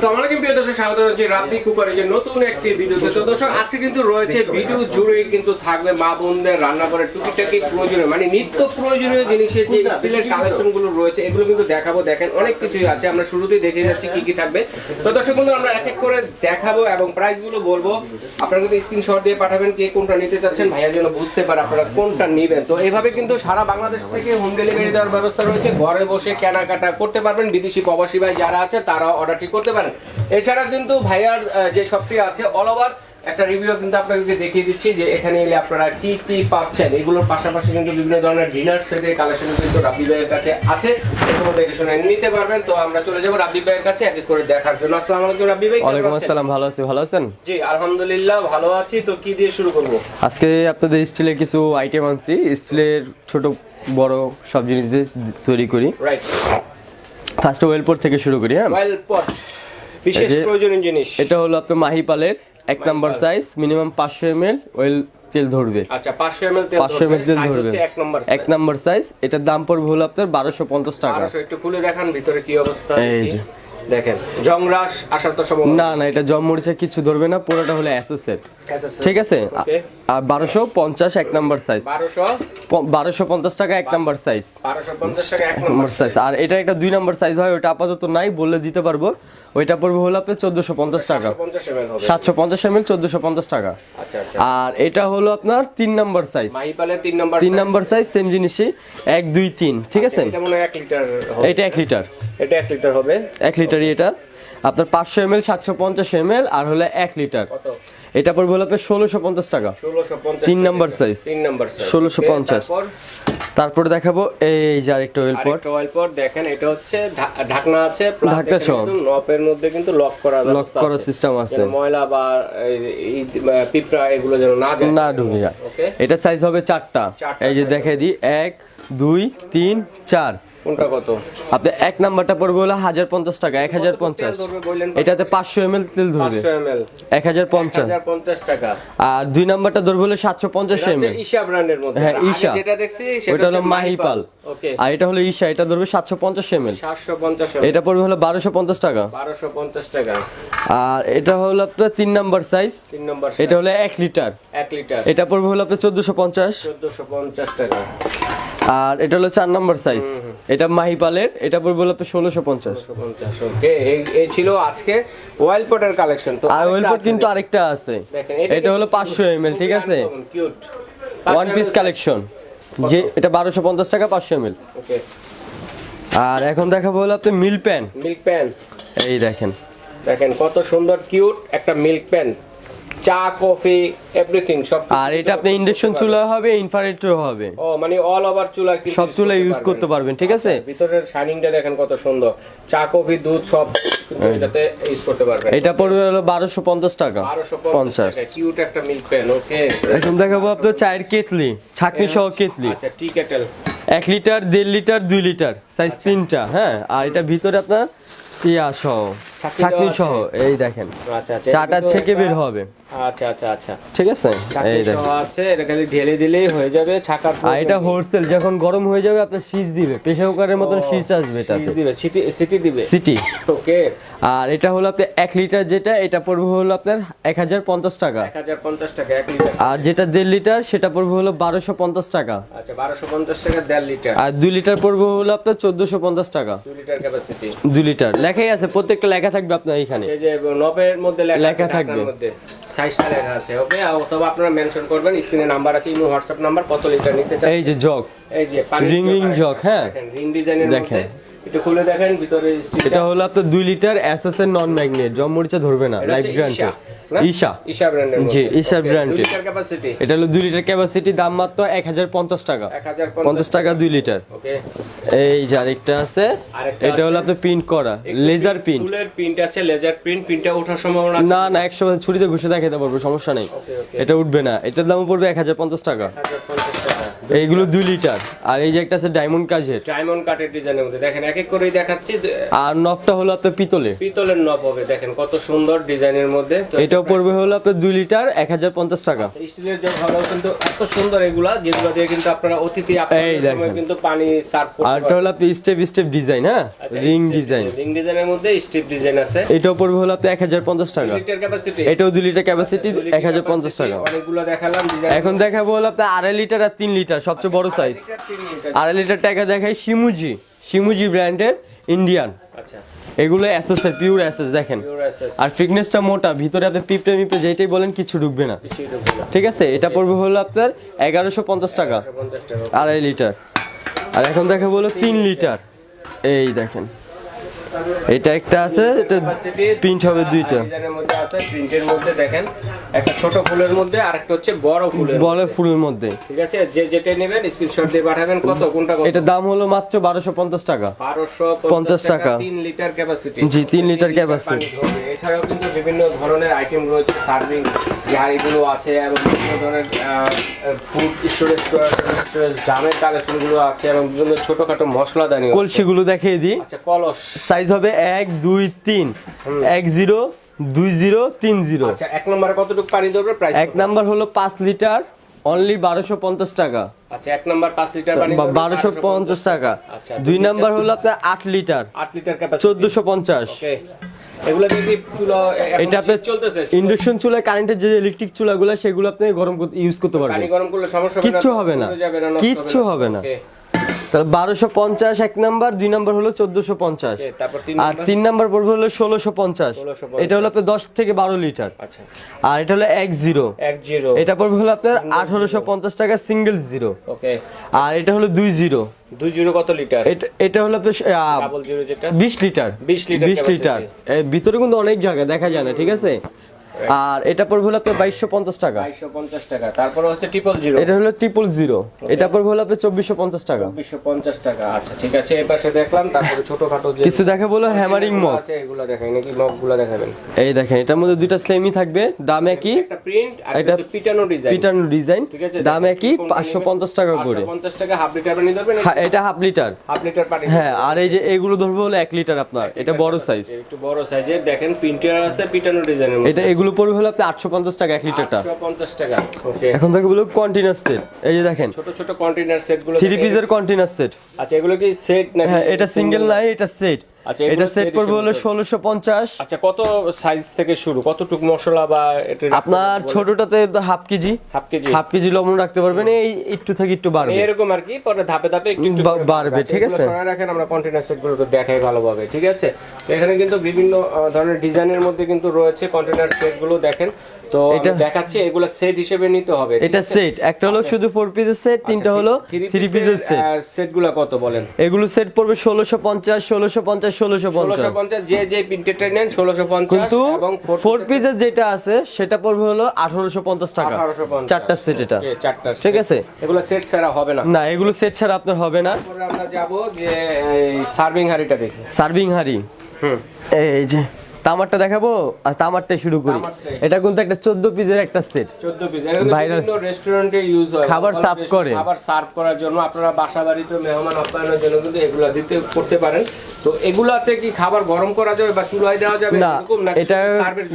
আসসালামু আলাইকুম প্রিয় দর্শক স্বাগত জানাচ্ছি রাব্বি কুকারের যে নতুন একটি ভিডিওতে। তো দর্শক আজকে কিন্তু রয়েছে ভিডিও জুড়ে কিন্তু থাকবে মা বোনদের রান্নাঘরের টুকিটাকি প্রয়োজনীয় মানে নিত্য প্রয়োজনীয় জিনিসের যে স্টিলের কালেকশন রয়েছে এগুলো কিন্তু দেখাবো দেখেন অনেক কিছুই আছে আমরা শুরুতেই দেখে যাচ্ছি কি কি থাকবে। তো দর্শক বন্ধু আমরা এক এক করে দেখাবো এবং প্রাইসগুলো বলব। আপনারা কিন্তু স্ক্রিনশট দিয়ে পাঠাবেন কে কোনটা নিতে চাচ্ছেন ভাইয়া যেন বুঝতে পারে আপনারা কোনটা নেবেন। তো এইভাবে কিন্তু সারা বাংলাদেশ থেকে হোম ডেলিভারি দেওয়ার ব্যবস্থা রয়েছে ঘরে বসে কেনাকাটা করতে পারবেন বিদেশি প্রবাসী ভাই যারা আছে তারা অর্ডারটি করতে পারেন। এছাড়া কিন্তু ভাইয়ার যে শপটি আছে অল ওভার একটা রিভিউ কিন্তু আপনাদেরকে দেখিয়ে দিচ্ছি যে এখানে এলে আপনারা কি কি পাচ্ছেন। এগুলোর পাশাপাশি কিন্তু বিভিন্ন ধরনের ডিনার সেটের কালেকশন কিন্তু রাব্বি ভাইয়ের কাছে আছে। এগুলো দেখে শুনে নিতে পারবেন। তো আমরা চলে যাব রাব্বি ভাইয়ের কাছে এক এক করে দেখার জন্য। আসসালামু আলাইকুম রাব্বি ভাই ওয়ালাইকুম আসসালাম ভালো আছি ভালো আছেন? জি আলহামদুলিল্লাহ ভালো আছি। তো কি দিয়ে শুরু করব? আজকে আপনাদের স্টিলের কিছু আইটেম আনছি। স্টিলের ছোট বড় সব জিনিস দিয়ে তৈরি করি। রাইট ফার্স্ট ওয়েলপোর্ট থেকে শুরু করি হ্যাঁ? ওয়েল পট বিশেষ প্রয়োজনীয় জিনিস। এটা হলো আপনার মাহি পালের এক নাম্বার সাইজ মিনিমাম পাঁচশো এম এল ওয়েল তেল ধরবে। আচ্ছা 500 ml তেল পাঁচশো এম এল তেল ধরবে। এক নম্বর এক নাম্বার সাইজ এটার দাম পড়বে হলো আপনার বারোশো পঞ্চাশ টাকা। 1200 একটু খুলে দেখান ভিতরে কি অবস্থা এই যে। দেখেন জংরাস আসার তো সম্ভাবনা না না এটা জম মরিচা কিছু ধরবে না পুরোটা হলো অ্যাসেসের ঠিক আছে? আর বারোশো পঞ্চাশ এক নাম্বার সাইজ 1200 বারোশো পঞ্চাশ টাকা এক নাম্বার সাইজ 1250 টাকা এক নম্বর সাইজ আর এটা একটা দুই নম্বর সাইজ হয় ওটা আপাতত নাই বললে দিতে পারব। ওইটা পড়বে হলো আপনার চোদ্দশো পঞ্চাশ টাকা। 50 ml হবে। সাতশো পঞ্চাশ এম এল চোদ্দশো পঞ্চাশ টাকা। আচ্ছা আচ্ছা। আর এটা হলো আপনার তিন নম্বর সাইজ মাহিপালের 3 নম্বর তিন নম্বর সাইজ সেম জিনিসই। এক দুই তিন ঠিক আছে? এটা 1 লিটার এটা এক লিটার এটা 1 লিটার হবে। এক লিটারই এটা। আপনার পাঁচশো এম এল সাতশো পঞ্চাশ এম এল আর হলে এক লিটার। এটা পড়বে হলো আপনার ষোলোশো পঞ্চাশ টাকা। তিন নাম্বার সাইজ তিন নাম্বার ষোলোশো পঞ্চাশ। তারপর? দেখাবো এই যে আরেকটা ওয়েল পট অয়েল পট দেখেন এটা হচ্ছে ঢাকনা আছে ঢাকনা সহ। নপের মধ্যে কিন্তু লক করা লক করার সিস্টেম আছে। ময়লা বা এই- পিঁপড়া এগুলো যেন না না ঢুকে যায়। ওকে এটা সাইজ হবে চারটা। এই যে দেখাই দিই এক দুই তিন চার। কোনটা কত? আপনি এক নাম্বারটা পড়বে হলো হাজার পঞ্চাশ টাকা এক হাজার পঞ্চাশ এটাতে পাঁচশো এম এল তেল ধরবে। 500 ml এক হাজার পঞ্চাশ 1050 টাকা। আর দুই নাম্বারটা ধরবে হলো সাতশো পঞ্চাশ এম এল ঈশা ব্র্যান্ডের মধ্যে। হ্যাঁ, ঈশা। যেটা দেখছি ওইটা হলো মাহিপাল। আর এটা হলো ঈশা এটা ধরবে সাতশো পঞ্চাশ এম এল 750 এটা পড়বে হলো বারোশো পঞ্চাশ টাকা। 1250 টাকা। আর এটা হলো আপনার তিন নাম্বার সাইজ তিন নম্বর এটা হলো এক লিটার 1 লিটার এটা পড়বে হলো আপনার চোদ্দশো পঞ্চাশ। 1450 টাকা। আর এটা হলো চার নাম্বার সাইজ এটা মাহিপালের এটা পড়বে হলো ষোলোশো পঞ্চাশ। এই ছিল আজকে ওয়াইল্ড পটের কালেকশন তো আর ওয়েলপোর্ট কিন্তু আরেকটা আছে। এটা হলো পাঁচশো এম এল ঠিক আছে? ওয়ান পিস কালেকশন যে এটা বারোশো পঞ্চাশ টাকা পাঁচশো এম এল আর এখন দেখাবো হলো আপনি মিল প্যান মিল্ক প্যান এই দেখেন। দেখেন কত সুন্দর কিউট একটা মিল্ক প্যান চা কফি এভরিথিং সব আর এটা আপনি ইন্ডাকশন চুলা হবে ইনফ্রারেডও হবে। ও মানে অল ওভার চুলা সব চুলা ইউজ করতে পারবেন। ঠিক আছে? ভিতরের শাইনিংটা দেখেন কত সুন্দর। চা কফি দুধ সব এটাতে ইউজ করতে পারবেন। এটা পড়বে হলো বারোশো পঞ্চাশ টাকা। বারোশো পঞ্চাশ কিউট একটা মিল্ক প্যান ওকে এখন দেখাবো আপনার চায়ের কেতলি ছাকনি সহ কেতলি আচ্ছা টি কেটেল এক লিটার দেড় লিটার দুই লিটার সাইজ তিনটা হ্যাঁ? আর এটা ভিতরে আপনার ইয়া সহ। দেওয়া সহ এই দেখেন। আচ্ছা আচ্ছা চাটা ছেঁকে বের হবে। আচ্ছা আচ্ছা আচ্ছা। ঠিক আছে? এই দেখেন। আছে এটা খালি ঢেলে দিলেই হয়ে যাবে ছাকার আর এটা হোলসেল যখন গরম হয়ে যাবে আপনার শীষ দিবে প্রেসার কুকারের মতন শীষ আসবে এটাতে। দিবে সিটি সিটি দিবে? সিটি। ওকে। আর এটা হলো আপনার এক লিটার যেটা এটা পড়বে হলো আপনার এক হাজার পঞ্চাশ টাকা। টাকা লিটার। আর যেটা দেড় লিটার সেটা পড়বে হলো বারোশো পঞ্চাশ টাকা। আচ্ছা টাকা দেড় লিটার। আর দুই লিটার পড়বে হলো আপনার চোদ্দশো পঞ্চাশ টাকা। দু লিটার ক্যাপাসিটি দুই লিটার। লেখাই আছে প্রত্যেকটা লেখা থাকবে আপনার এখানে এই যে নবের মধ্যে লেখা লেখা থাকবে। সাইজটা লেখা আছে ওকে অথবা আপনারা মেনশন করবেন স্ক্রিনে নাম্বার আছে ইমো হোয়াটসঅ্যাপ নাম্বার কত লিটার নিতে চান এই যে জগ এই যে রিং ring জগ, হ্যাঁ। রিং ডিজাইনের। মধ্যে একটু খুলে দেখেন ভিতরে এটা হলো আপনার দুই লিটার এসএস নন ম্যাগনেট জম মরিচা ধরবে না লাইফ গ্যারান্টি ঈশা ঈশা। ব্র্যান্ডের জি, ঈশা brand-এর। ক্যাপাসিটি এটা হলো লিটার ক্যাপাসিটি দাম মাত্র এক হাজার পঞ্চাশ টাকা। 1050 পঞ্চাশ টাকা দুই লিটার। ওকে এই যে আরেকটা আছে এটা হলো। আপনার প্রিন্ট করা লেজার প্রিন্ট ফুলের প্রিন্ট আছে লেজার প্রিন্ট প্রিন্টটা ওঠার সম্ভাবনা আছে? না না একশো ছুরিতে ঘুষে দেখাতে পারব সমস্যা নেই। এটা উঠবে না এটার দাম পড়বে এক হাজার পঞ্চাশ টাকা। 1050 টাকা এইগুলো দুই লিটার। আর এই যে একটা আছে ডায়মন্ড কাজের। ডায়মন্ড কাটের ডিজাইনের মধ্যে। দেখেন এক এক করেই দেখাচ্ছি আর নবটা হলো আপনার পিতলে পিতলের নব হবে দেখেন কত সুন্দর ডিজাইনের মধ্যে। এটাও পড়বে হলো আপনার দুই লিটার এক হাজার পঞ্চাশ টাকা। স্টিলের জগ হলেও কিন্তু এত সুন্দর এগুলা যেগুলো দিয়ে কিন্তু আপনারা অতিথি আপনাদের সময় কিন্তু পানি সার্ভ আর করতে এটা হলো আপনি স্টেপ স্টেপ ডিজাইন হ্যাঁ? Ring design. রিং ডিজাইনের মধ্যে স্টেপ ডিজাইন আছে। এটাও পড়বে হলো আপনি এক হাজার পঞ্চাশ টাকা। লিটার ক্যাপাসিটি এটাও দুই লিটার ক্যাপাসিটি এক হাজার পঞ্চাশ টাকা। অনেকগুলো দেখালাম ডিজাইন এখন দেখাবো হলো আপনার আড়াই লিটার আর তিন লিটার। সবচেয়ে বড় সাইজ আড়াই লিটার টাকা দেখাই শিমুজি। শিমুজি ব্র্যান্ডের ইন্ডিয়ান আচ্ছা। এগুলো এসএস এর পিওর এসএস দেখেন। আর ফিটনেসটা মোটা ভিতরে আপনি পিঁপড়ে মিপড়ে যেটাই বলেন কিছু ঢুকবে না। ঠিক আছে? এটা পড়বে হলো আপনার এগারোশো পঞ্চাশ টাকা। 50 টাকা। আড়াই লিটার আর এখন দেখা বলো তিন লিটার এই দেখেন। এটা একটা আছে এটা প্রিন্ট হবে দুইটা। মধ্যে আছে প্রিন্টের মধ্যে দেখেন একটা ছোট ফুলের মধ্যে আর একটা হচ্ছে বড় ফুলের বলে ফুলের মধ্যে। ঠিক আছে? যে যেটা নেবেন স্ক্রিনশট দিয়ে পাঠাবেন কত কোনটা কত? এটার দাম হলো মাত্র বারোশো পঞ্চাশ টাকা। 1250 টাকা। 3 লিটার ক্যাপাসিটি জি, তিন লিটার capacity। এছাড়াও কিন্তু বিভিন্ন ধরনের আইটেম রয়েছে সার্ভিং গাড়িগুলো আছে এবং বিভিন্ন ধরনের ফুড স্টোরেজ স্টোরেজ জামের কালেকশনগুলো আছে এবং বিভিন্ন ছোটখাটো মশলাদানি কলসিগুলো দেখিয়ে দিই। আচ্ছা কলস। সাইজ হবে এক দুই তিন। এক জিরো দুই জিরো তিন জিরো। আচ্ছা এক নম্বরে কতটুকু পানি ধরবে? প্রাইস এক নাম্বার হলো পাঁচ লিটার অনলি বারোশো পঞ্চাশ টাকা। আচ্ছা এক নম্বর 5 লিটার পানি বারোশো পঞ্চাশ টাকা। আচ্ছা, দুই নাম্বার হলো আপনার আট লিটার। 8 লিটার চোদ্দশো পঞ্চাশ। এগুলো যদি চুলা এটা চলতেছে ইন্ডাকশন চুলা কারেন্টের যে ইলেকট্রিক চুলাগুলো সেগুলো আপনি গরম ইউজ করতে পানি পারবেন গরম করলে সমস্যা হবে না কিচ্ছু হবে না। কিচ্ছু হবে না। তাহলে বারোশো পঞ্চাশ এক নাম্বার দুই নাম্বার হলো চোদ্দশো পঞ্চাশ। আর তিন নাম্বার পড়বে হলো ষোলোশো পঞ্চাশ। এটা হলো আপনার দশ থেকে বারো লিটার। আচ্ছা। আর এটা হলো এক জিরো। এটা পড়বে হলো আপনার আঠারোশো পঞ্চাশ টাকা সিঙ্গেল জিরো আর এটা হলো দুই জিরো। দুই জিরো কত লিটার? এটা হলো বিশ লিটার। 20 লিটার বিশ লিটার। ভিতরে কিন্তু অনেক জায়গা দেখা যায় না ঠিক আছে? আর এটা পড়বে হলো আপনার বাইশশো পঞ্চাশ টাকা। বাইশশো পঞ্চাশ টাকা। তারপরে হচ্ছে ট্রিপল জিরো এটা হলো ট্রিপল জিরো এটা পড়বে হলো আপনার চব্বিশশো পঞ্চাশ টাকা। চব্বিশশো পঞ্চাশ টাকা। আচ্ছা ঠিক আছে এই পাশে দেখলাম তারপরে ছোটখাটো যে কিছু দেখা বলো হ্যামারিং মগ আছে এগুলো দেখাই নাকি? মগগুলো দেখাবেন। এই দেখেন এটার মধ্যে দুইটা সেমই থাকবে দাম একই। একটা প্রিন্ট আর একটা পিটানো ডিজাইন পিটানো ডিজাইন ঠিক আছে দাম একই পাঁচশো পঞ্চাশ টাকা করে। পঞ্চাশ টাকা হাফ লিটার পানি ধরবেন? হ্যাঁ, এটা হাফ লিটার হাফ লিটার পানি হ্যাঁ আর এই যে এগুলো ধরবে হলো এক লিটার আপনার। এটা বড় সাইজ একটু বড় সাইজের দেখেন প্রিন্টার আছে পিটানো ডিজাইনের এটা এগুলো পড়বে হলো আপনি আটশো পঞ্চাশ টাকা এক লিটারটা। পঞ্চাশ টাকা ওকে। এখন থেকে বলুন কন্টেনার সেট এই যে দেখেন ছোট ছোট কন্টেনার সেটগুলো থ্রি। পিসের কন্টেনার সেট আচ্ছা এগুলো কি সেট না হ্যাঁ এটা সিঙ্গেল নাই এটা সেট আচ্ছা, এটা সেট পড়বে হলো হিসেবে ষোলোশো পঞ্চাশ। আচ্ছা কত সাইজ থেকে শুরু? কতটুক মশলা বা আপনার ছোটটাতে half KG. Half KG. Half KG লবণ রাখতে পারবেন এই একটু থেকে একটু বাড়বে। এরকম আর কি পরে ধাপে ধাপে একটু বাড়বে, ঠিক আছে? সরায় রাখেন আমরা কন্টেনার সেটগুলো তো দেখাই ভালোভাবে ঠিক আছে? এখানে কিন্তু বিভিন্ন ধরনের ডিজাইনের মধ্যে কিন্তু রয়েছে কন্টেনার সেটগুলো দেখেন। তো এটা- দেখাচ্ছি এগুলো সেট হিসেবে নিতে হবে এটা সেট একটা হলো শুধু ফোর পিসের সেট তিনটা হলো থ্রি পিসের সেট সেটগুলো কত বলেন? এগুলো সেট পড়বে ষোলোশো পঞ্চাশ ষোলোশো পঞ্চাশ ষোলোশো পঞ্চাশ। যে যে প্রিন্টেডটা নেন ষোলোশো পঞ্চাশ কিন্তু ফোর পিসের যেটা আছে সেটা পড়বে হলো আঠারোশো পঞ্চাশ টাকা। চারটা সেট এটা। চারটা ঠিক আছে? এগুলো সেট ছাড়া হবে না। না এগুলো সেট ছাড়া আপনার হবে না। আমরা যাব যে সার্ভিং হাঁড়িটা দেখি। সার্ভিং হাড়ি। হুম। এই যে তামারটা দেখাবো? আর তামারটাই শুরু করি। এটা কিন্তু একটা চোদ্দ পিসের একটা সেট 14 পিস। Viral- বিভিন্ন রেস্টুরেন্টে ইউজ হয়। খাবার রেস্টুরেন্ট- করে। খাবার সার্ভ করার জন্য আপনারা বাসা বাড়িতে মেহমান আপ্যায়নের জন্য কিন্তু এগুলা দিতে করতে পারেন। তো এগুলাতে কি খাবার গরম করা যাবে বা চুলায় দেওয়া যাবে না এরকম এটা?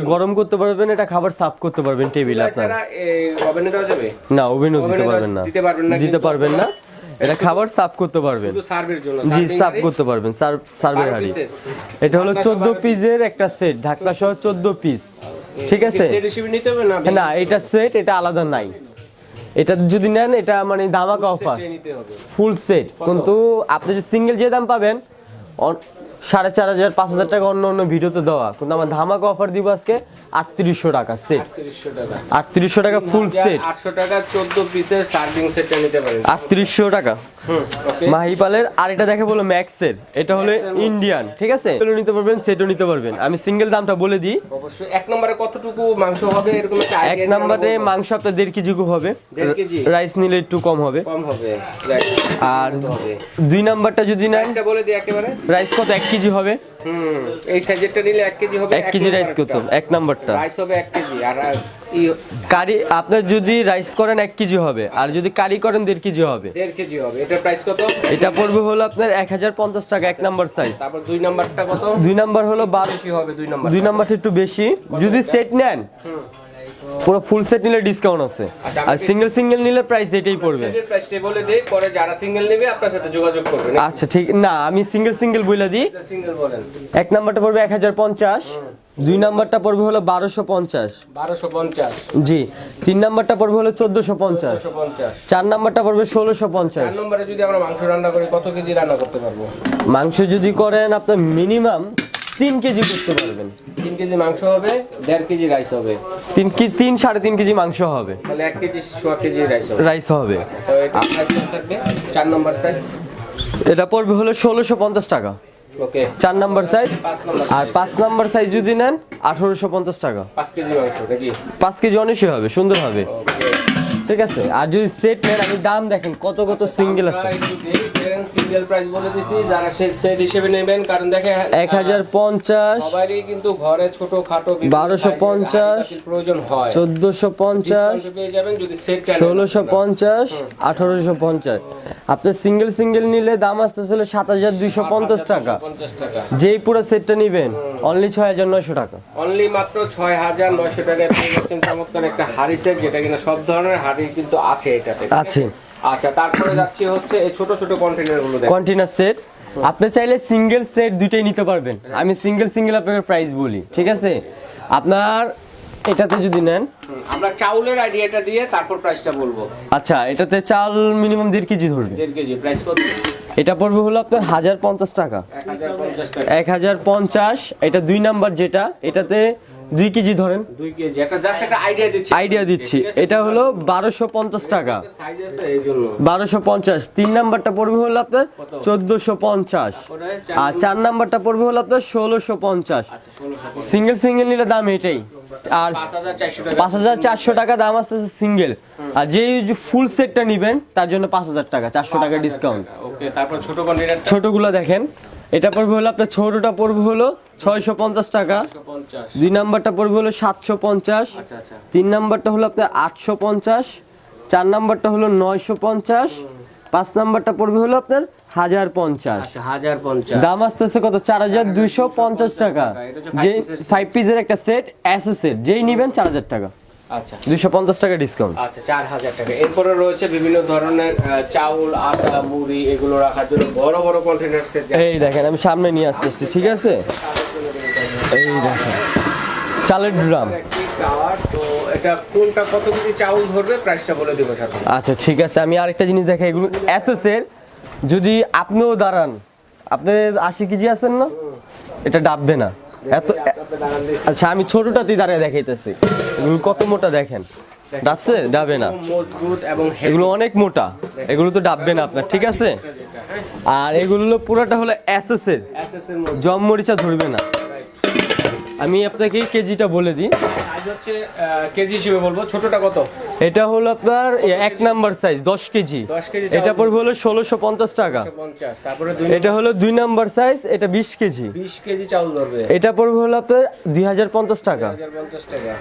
গরম করতে পারবেন এটা খাবার সার্ভ করতে পারবেন টেবিল আপনার। ওভেনে দেওয়া যাবে? না ওভেনও দিতে ওভেনে পারবেন না। দিতে পারবেন না দিতে পারবেন না। এটা খাবার সার্ভ করতে পারবেন। জি সার্ভ করতে পারবেন সার্ভের হাড়ি। এটা হলো চোদ্দ পিসের একটা সেট ঢাকা সহ চোদ্দ পিস ঠিক আছে? না এটা সেট এটা আলাদা নাই। এটা যদি নেন এটা মানে ধামাকা অফার ফুল সেট কিন্তু আপনি যে সিঙ্গেল যে দাম পাবেন সাড়ে চার হাজার পাঁচ হাজার টাকা অন্য অন্য ভিডিওতে দেওয়া। কিন্তু আমার ধামাকা অফার দিব আজকে আটত্রিশশো টাকা সেট আটত্রিশশো টাকা। ফুল সেট 800 টাকা 14 পিসের সার্ভিং সেটটা নিতে পারেন। আটত্রিশশো টাকা। মাহিপালের আর এটা দেখে বলো ম্যাক্সের এটা হলো। ইন্ডিয়ান ঠিক আছে? এগুলো নিতে পারবেন সেটও নিতে পারবেন। আমি সিঙ্গেল দামটা বলে দিই। অবশ্যই। এক নম্বরে কতটুকু মাংস হবে? এরকম এক নাম্বারে। মাংস আপনার দেড় কেজি হবে। রাইস নিলে একটু কম হবে। কম হবে। আর দুই নাম্বারটা যদি একটা বলে দিই একেবারে। রাইস কত? এক কেজি হবে। হুম এই সাইজেরটা নিলে এক কেজি হবে। এক কেজি রাইস। কত? এক নাম্বারটা। নাম্বারটা রাইস হবে এক কেজি আর কারি আপনার যদি রাইস করেন এক কেজি হবে আর যদি কারি করেন দেড় কেজি হবে। দেড় কেজি হবে। এটার প্রাইস কত? এটা পড়বে হলো আপনার এক হাজার পঞ্চাশ টাকা এক নাম্বার সাইজ তারপর দুই নাম্বারটা কত? দুই নাম্বার হলো হবে দুই নাম্বার দুই নাম্বারটা একটু বেশি। যদি সেট নেন পুরো ফুল সেট নিলে ডিসকাউন্ট আছে। আচ্ছা, আর সিঙ্গেল সিঙ্গেল নিলে প্রাইস এটাই পড়বে। সেটের প্রাইসটা বলে দেই পরে যারা সিঙ্গেল নেবে আপনার সাথে যোগাযোগ করবে আচ্ছা ঠিক না আমি সিঙ্গেল সিঙ্গেল বলে দিই। সিঙ্গেল বলেন। এক নাম্বারটা পড়বে এক হাজার পঞ্চাশ। দুই নাম্বারটা পড়বে হলো বারোশো পঞ্চাশ। বারোশো পঞ্চাশ। জি তিন নাম্বারটা পড়বে হলো চোদ্দশো পঞ্চাশ। পঞ্চাশ। চার নাম্বারটা পড়বে ষোলোশো পঞ্চাশ। চার নম্বরে যদি আমরা মাংস রান্না করি কত কেজি রান্না করতে পারব? মাংস যদি করেন আপনার মিনিমাম তিন কেজি করতে পারবেন। তিন কেজি মাংস হবে দেড় কেজি রাইস হবে। তিন কি তিন সাড়ে তিন কেজি মাংস হবে। তাহলে এক কেজি কেজি রাইস হবে। রাইস হবে। তো এটা থাকবে? চার নম্বর সাইজ এটা পড়বে হলো ষোলোশো পঞ্চাশ টাকা। চার নাম্বার সাইজ আর পাঁচ নাম্বার সাইজ যদি নেন আঠারোশো পঞ্চাশ টাকা। পাঁচ কেজি অনেক পাঁচ কেজি অনেকই হবে সুন্দর হবে। ঠিক আছে? আর যদি সেট নেন আমি দাম দেখেন কত কত সিঙ্গেল আছে। সিঙ্গেল প্রাইস বলে দিছি যারা সেট হিসেবে নেবেন কারণ দেখে এক হাজার পঞ্চাশ সবারই কিন্তু ঘরে ছোট খাটো বারোশো পঞ্চাশ, প্রয়োজন হয়। চোদ্দশো পঞ্চাশ Discount পেয়ে যাবেন যদি সেট ষোলোশো পঞ্চাশ আঠারোশো পঞ্চাশ। আপনার সিঙ্গেল সিঙ্গেল নিলে দাম আসতেছিল সাত হাজার দুইশো পঞ্চাশ টাকা। টাকা। যেই পুরো সেটটা নিবেন অনলি ছয় হাজার নয়শো টাকা। অনলি মাত্র ছয় হাজার নয়শো টাকায় পেয়ে যাচ্ছেন চমৎকার একটা হাড়ি সেট যেটা কিনা সব ধরনের হাড়ি কিন্তু আছে এটাতে আছে। আচ্ছা তারপরে যাচ্ছি হচ্ছে এই ছোট ছোট কন্টেনারগুলো কন্টেনার সেট আপনি চাইলে সিঙ্গেল সেট দুইটাই নিতে পারবেন। আমি সিঙ্গেল সিঙ্গেল আপনাকে প্রাইস বলি ঠিক আছে? আপনার এটাতে যদি নেন। আমরা চাউলের আইডিয়াটা দিয়ে তারপর প্রাইসটা বলব। আচ্ছা এটাতে চাল মিনিমাম দেড় কেজি ধরবে। দেড় কেজি প্রাইস কত? এটা পড়বে হলো আপনার হাজার পঞ্চাশ টাকা। এক হাজার পঞ্চাশ এটা দুই নাম্বার যেটা এটাতে দুই কেজি ধরেন। দুই কেজি। একটা জাস্ট একটা আইডিয়া দিচ্ছি। আইডিয়া দিচ্ছি। এটা হলো বারোশো পঞ্চাশ টাকা। বারোশো পঞ্চাশ। তিন নাম্বারটা পড়বে হলো আপনার চোদ্দশো পঞ্চাশ। আর চার নাম্বারটা পড়বে হলো আপনার ষোলোশো পঞ্চাশ। আচ্ছা সিঙ্গেল সিঙ্গেল নিলে দাম এটাই। আর পাঁচ হাজার চারশো টাকা। দাম আসতেছে সিঙ্গেল আর যে ফুল সেটটা নিবেন তার জন্য পাঁচ হাজার টাকা চারশো টাকা ডিসকাউন্ট ছোটগুলো দেখেন। এটা পড়বে হলো আপনার ছোটটা পড়বে হলো ছয়শো পঞ্চাশ টাকা। দুই নাম্বারটা পড়বে হলো সাতশো পঞ্চাশ। আচ্ছা আচ্ছা। তিন নাম্বারটা হলো আপনার আটশো পঞ্চাশ। চার নাম্বারটা হলো নয়শো পঞ্চাশ। পাঁচ নাম্বারটা পড়বে হলো আপনার হাজার পঞ্চাশ। আচ্ছা হাজার পঞ্চাশ। দাম আসতেছে কত? চার হাজার দুইশো পঞ্চাশ টাকা। যে ফাইভ পিসের একটা সেট অ্যাস সেট যেই নিবেন চার হাজার টাকা। আচ্ছা। দুইশো পঞ্চাশ টাকা ডিসকাউন্ট আচ্ছা চার হাজার টাকা। এরপরে রয়েছে বিভিন্ন ধরনের চাউল আটা মুড়ি এগুলো রাখার জন্য বড় বড় কন্টেনার সেট এই দেখেন আমি সামনে নিয়ে আসতেছি ঠিক আছে? এই দেখেন চালের ড্রাম। তো এটা কোনটা কত কেজি চাউল ধরবে? প্রাইসটা বলে দেবো সাথে। আচ্ছা ঠিক আছে আমি আরেকটা জিনিস দেখাই। এগুলো এসএসের যদি আপনিও দাঁড়ান আপনি আশি কেজি আছেন না? এটা ডাববে না। এত। আচ্ছা আমি ছোটটাতেই দাঁড়িয়ে দেখাইতেছি। এগুলো কত মোটা দেখেন? ডাবছে? ডাবে না। এগুলো অনেক মোটা। এগুলো তো ডাববে না আপনার, ঠিক আছে? আর এগুলো পুরোটা হলো মধ্যে জম মরিচা ধরবে না। আমি আপনাকে কেজিটা বলে দিই। হচ্ছে কেজি হিসেবে বলব। ছোটটা কত? এটা হলো আপনার এক নাম্বার সাইজ দশ কেজি। এটা পড়বে হলো ষোলোশো পঞ্চাশ টাকা। এটা হলো দুই নাম্বার সাইজ এটা বিশ কেজি। কেজি চাউল ধরবে। এটা পড়বে হলো আপনার দুই হাজার পঞ্চাশ টাকা।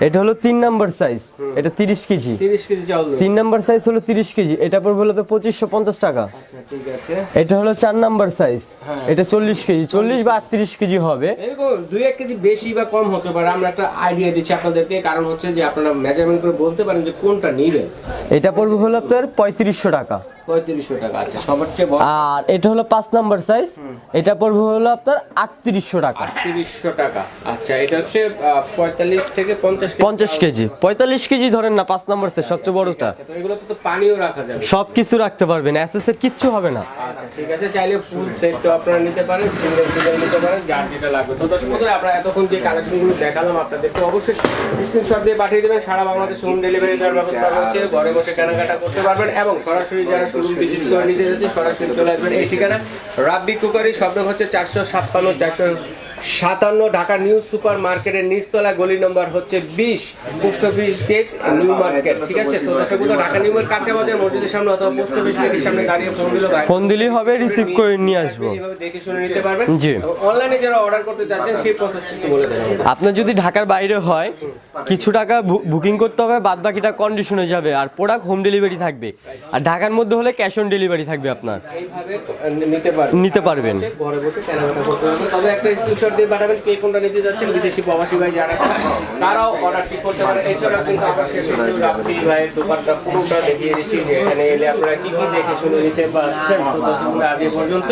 এটা হলো তিন নাম্বার সাইজ এটা তিরিশ কেজি। কেজি চাউল তিন নাম্বার সাইজ হলো তিরিশ কেজি এটা পড়বে হলো আপনার পঁচিশশো পঞ্চাশ টাকা। আচ্ছা ঠিক আছে। এটা হলো চার নাম্বার সাইজ এটা চল্লিশ কেজি চল্লিশ বা আটত্রিশ কেজি হবে। দুই এক কেজি বেশি বা কম হতে পারে আমরা একটা আইডিয়া দিচ্ছি আপনাদেরকে কারণ হচ্ছে যে আপনারা মেজারমেন্ট করে বলতে পারেন যে কোনটা এটা পড়বে হলো আপনার পঁয়ত্রিশশো টাকা। টাকা আছে সবার বড়। আর এটা হলো পাঁচ নাম্বার সাইজ এটা পড়বে হলো আপনার আটত্রিশশো টাকা। তিরিশশো টাকা। আচ্ছা এটা হচ্ছে পঁয়তাল্লিশ থেকে পঞ্চাশ পঞ্চাশ কেজি। পঁয়তাল্লিশ কেজি ধরেন না পাঁচ নাম্বার সাইজ সবচেয়ে বড়টা। আচ্ছা, তো পানিও রাখা যাবে। সব কিছু রাখতে পারবেন এর কিচ্ছু হবে না। আচ্ছা ঠিক আছে চাইলে ফুল সেট তো আপনারা নিতে পারেন সিঙ্গেল সিঙ্গেল নিতে পারেন যার যেটা লাগবে। তো দর্শক বন্ধুরা, আমরা এতক্ষণ যে কালেকশনগুলো দেখালাম আপনাদেরকে অবশ্যই স্ক্রিনশট দিয়ে পাঠিয়ে দেবেন। সারা বাংলাদেশ হোম ডেলিভারি দেওয়ার ব্যবস্থা রয়েছে। ঘরে বসে কেনাকাটা করতে পারবেন এবং সরাসরি যারা সরাসরি চলে এই ঠিকানা রাব্বি কুকারি শব্দ হচ্ছে চারশো ছাপ্পান্ন চারশো সাতান্ন ঢাকা নিউ সুপার মার্কেটের নিচতলা গলি নম্বর হচ্ছে বিশ post office gate new market. ঠিক আছে? তো দর্শক বন্ধু, ঢাকা নিউ মার্কেট কাঁচা বাজার মসজিদের সামনে অথবা পোস্ট অফিস গেটের সামনে দাঁড়িয়ে ফোন দিল ফোন দিলেই হবে রিসিভ করে নিয়ে আসব। এইভাবে দেখে শুনে নিতে পারবেন। জি। অনলাইনে যারা অর্ডার করতে চাচ্ছেন সেই প্রসেস একটু বলে দেন আপনার যদি ঢাকার বাইরে হয় কিছু টাকা বুকিং করতে হবে বাদ বাকিটা কন্ডিশনে যাবে আর প্রোডাক্ট হোম ডেলিভারি থাকবে। আর ঢাকার মধ্যে হলে ক্যাশ অন ডেলিভারি থাকবে আপনার। নিতে পারবেন। নিতে পারবেন। ঘরে বসে কেনাকাটা করতে পারবেন তবে একটা স্ক্রিনশট দিয়ে পাঠাবেন কে কোনটা নিতে যাচ্ছেন, বিদেশি প্রবাসী ভাই যারা তারাও অর্ডার ঠিক করতে পারেন। এছাড়া কিন্তু আমার শেষ রাত্রি ভাইয়ের দোকানটা পুরোটা দেখিয়ে দিচ্ছি যে এখানে এলে আপনারা কি কি দেখে শুনে নিতে পারছেন, তো আজ পর্যন্ত